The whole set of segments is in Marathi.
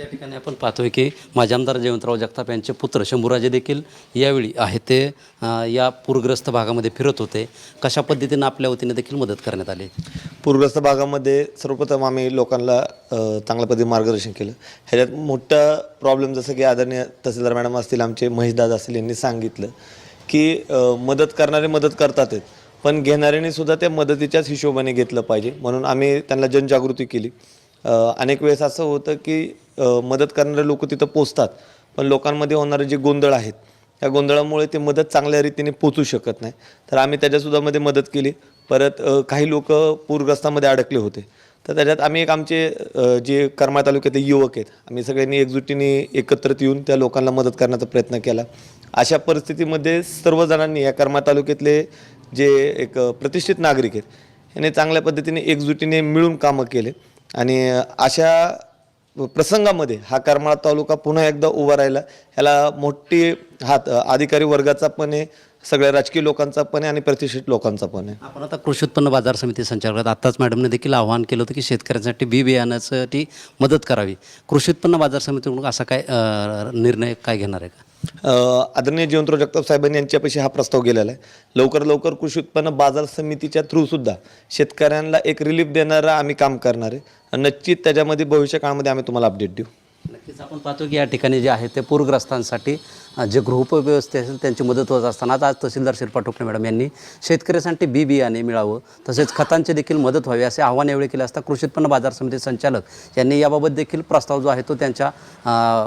या ठिकाणी आपण पाहतोय की माजी आमदार जयवंतराव जगताप यांचे पुत्र शंभूराजे देखील यावेळी आहे ते या पूरग्रस्त भागामध्ये फिरत होते. कशा पद्धतीनं आपल्या वतीने देखील मदत करण्यात आली? पूरग्रस्त भागामध्ये सर्वप्रथम आम्ही लोकांना चांगल्या पद्धतीने मार्गदर्शन केलं. ह्याच्यात मोठा प्रॉब्लेम जसं की आदरणीय तहसीलदार मॅडम असतील आमचे महेशदादा असतील यांनी सांगितलं की मदत करणारे मदत करतात पण घेणाऱ्यांनी सुद्धा त्या मदतीच्याच हिशोबाने घेतलं पाहिजे. म्हणून आम्ही त्यांना जनजागृती केली. अनेक वेळेस असं होतं की मदत करणारे लोक तिथं पोचतात. पण लोकांमध्ये होणारे जे गोंधळ आहेत त्या गोंधळामुळे ते मदत चांगल्या रीतीने पोचू शकत नाही. तर आम्ही त्याच्यासुद्धामध्ये मदत केली. परत काही लोक पूरग्रस्तामध्ये अडकले होते. तर त्याच्यात आम्ही एक आमचे जे करमाळ तालुक्यातले युवक आहेत आम्ही सगळ्यांनी एकजुटीने एकत्रित येऊन त्या लोकांना मदत करण्याचा प्रयत्न केला. अशा परिस्थितीमध्ये सर्वजणांनी या करमाळ तालुक्यातले जे एक प्रतिष्ठित नागरिक आहेत यांनी चांगल्या पद्धतीने एकजुटीने मिळून कामं केले. आणि अशा प्रसंगामध्ये हा करमाळा तालुका पुन्हा एकदा उभा राहिला. ह्याला मोठी हात अधिकारी वर्गाचा पण आहे सगळ्या राजकीय लोकांचा पण आहे आणि प्रतिष्ठित लोकांचा पण आहे. आपण आता कृषी उत्पन्न बाजार समिती संचालकात आत्ताच मॅडमने देखील आवाहन केलं होतं की शेतकऱ्यांसाठी बी बियाण्यासाठी मदत करावी. कृषी उत्पन्न बाजार समितीकडून असा काय निर्णय काय घेणार आहे का? आदरणीय जयवंतराव जगताप साहेबांनी यांच्यापाशी हा प्रस्ताव गेलेला आहे. लवकर लवकर कृषी उत्पन्न बाजार समितीच्या थ्रू सुद्धा शेतकऱ्यांना एक रिलीफ देणारं आम्ही काम करणार आहे. नक्कीच त्याच्यामध्ये भविष्य काळामध्ये आम्ही तुम्हाला अपडेट देऊ. नक्कीच आपण पाहतो की या ठिकाणी जे आहे ते पूरग्रस्तांसाठी जे गृहोपव्यवस्थे असेल त्यांची मदत होत असताना आज तहसीलदार शिल्पा टोपणे मॅडम यांनी शेतकऱ्यांसाठी बी बियाणे मिळावं तसेच खतांची देखील मदत व्हावी असे आव्हान यावेळी केले असता कृषी उत्पन्न बाजार समिती संचालक यांनी याबाबत देखील प्रस्ताव जो आहे तो त्यांच्या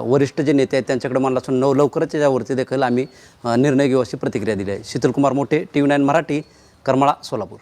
वरिष्ठ जे नेते आहेत त्यांच्याकडे मानला असून नव लवकरच यावरती देखील आम्ही निर्णय घेऊ अशी प्रतिक्रिया दिली आहे. Sheetalkumar Mothe T V nine Marathi Karmala Solapur.